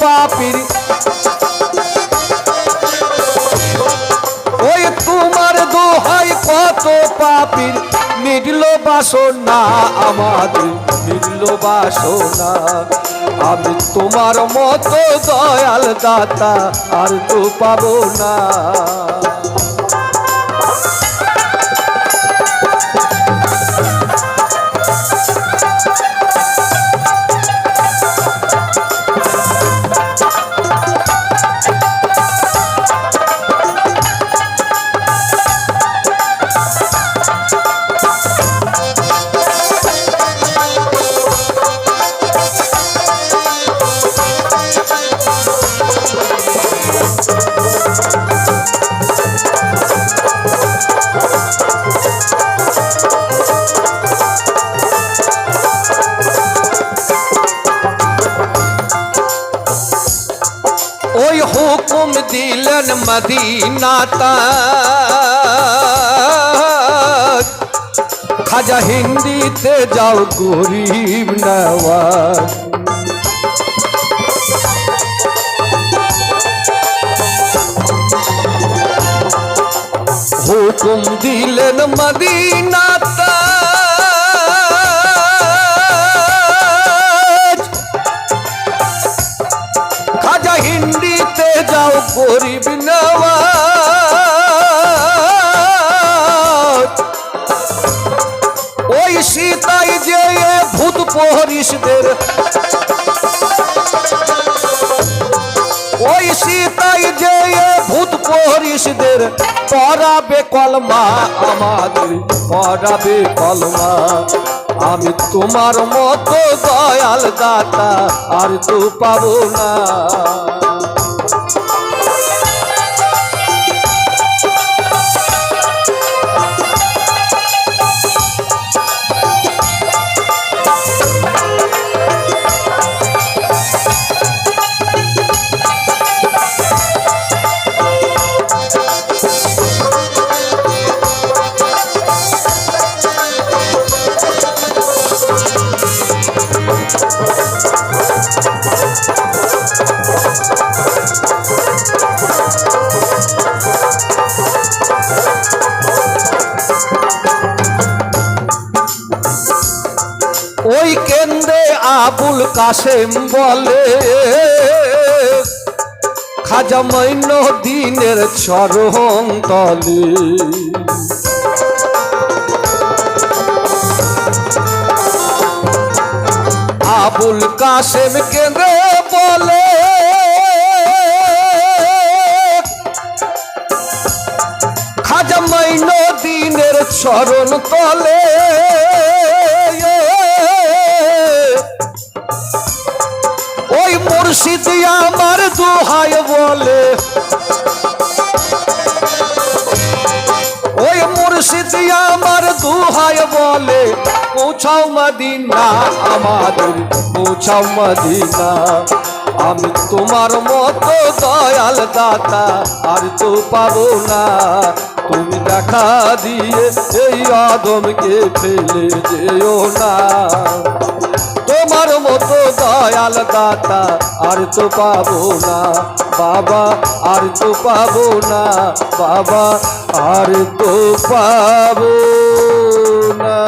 পাপির। ওই তোমার দোহাই কত পাপির। মিটল বাসনা আমাদের মিটল বাসনা। আমি তোমার মতো দয়াল দাতা আর তো পাবো না। ওই হুকুম দিলেন মদিনাতা। খাজা হিন্দিতে যাও গরিব নওয়াজ। হুকুম দিলেন মদিনাতা। হিন্দিতে যাও গরিব ওই সীতাই যে ভূত পহরিসদের ওই সীতাই যে ভূত পহরিসদের পড়াবে কলমা আমাদের পড়াবে কলমা। আমি তোমার মতো দয়াল দাতা আর তো পাবো না। Thank you. ওই কেন্দ্রে আবুল কাসেম বলে, খাজা মৈন দিনের চরম তলে। আবুল কাসেম কেন্দ্রে বলে, খাজা মৈন দিনের চরণ তলে। মুর্শিদ আমার দোহাই বলে। ওই মুর্শিদ আমার দুহাই বলে, পৌঁছাও মদিনা, আমাদের পৌঁছাও মদিনা। আমি তোমার মতো দয়াল দাতা আর তো পাবো না। তুমি দেখা দিয়ে এই আদমকে ফেলে যেও না। তোমার মতো দয়াল দাতা আর তো পাবো না বাবা আর তো পাবো না বাবা আর তো পাবো না।